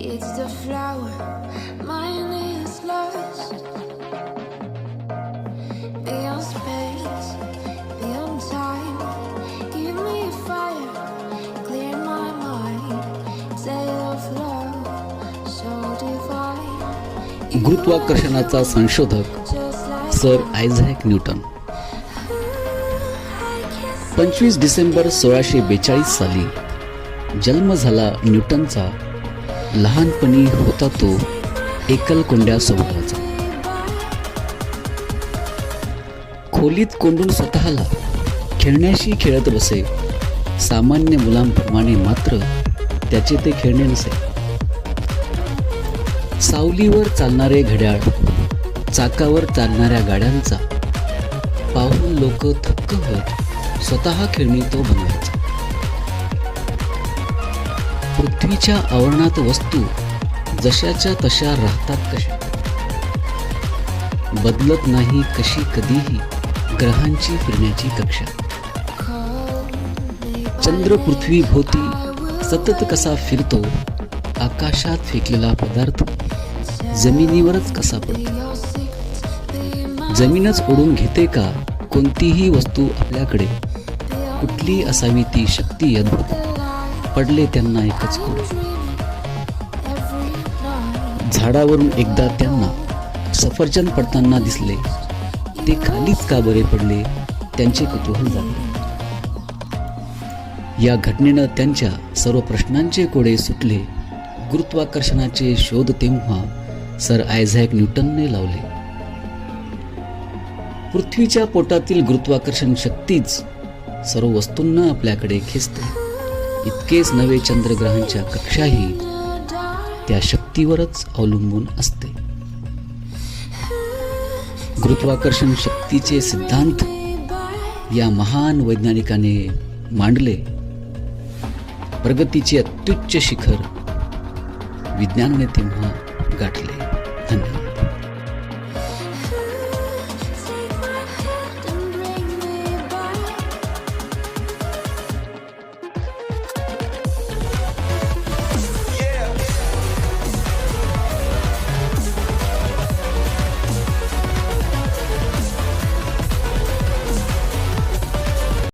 It's the flower, mine is lost. Beyond space, beyond time, give me a fire, clear my mind. Tale of love, so divine. गुरुत्वाकर्षणाचा संशोधक sir Isaac Newton पंचवीस डिसेंबर सोळाशे बेचाळीस साली जन्म झाला न्यूटनचा लहानपणी होता तो एकलकोंड्या स्वभावाचा खोलीत कोंडून स्वतःला खेळण्याशी खेळत बसे. सामान्य मुलांप्रमाणे मात्र त्याचे ते खेळणे नसे. सावलीवर चालणारे घड्याळ चाकावर चालणाऱ्या गाड्यांचा पाहून लोक थक्क होत स्वतः खेळणी तो बनवायचा. पृथ्वीच्या आवरणात वस्तू जशाच्या तशा राहतात कशा. बदलत नाही कशी कधीही ग्रहांची फिरण्याची कक्षा. चंद्र पृथ्वी भोवती सतत कसा फिरतो आकाशात फेकलेला पदार्थ जमिनीवरच कसा पडतो. जमीनच ओढून घेते का कोणतीही वस्तू आपल्याकडे कुठली असावी ती शक्ती अद्भुत. पडले त्यांना एकच कोड झाडावरून एकदा त्यांना सफरचंद पडताना दिसले. ते खालीच का बरे पडले? त्यांचे कुतूहल झाले या घटनेनं त्यांच्या सर्व प्रश्नांचे कोडे सुटले. गुरुत्वाकर्षणाचे शोध तेव्हा सर आयझॅक न्यूटनने लावले. पृथ्वीच्या पोटातील गुरुत्वाकर्षण शक्तीच सर्व वस्तूंना आपल्याकडे खेचते. इतकेच नवे चंद्रग्रहांच्या कक्षाही त्या शक्तीवरच अवलंबून असते. गुरुत्वाकर्षण शक्तीचे सिद्धांत या महान वैज्ञानिकाने मांडले. प्रगतीचे अत्युच्च शिखर विज्ञानाने तेव्हा गाठले.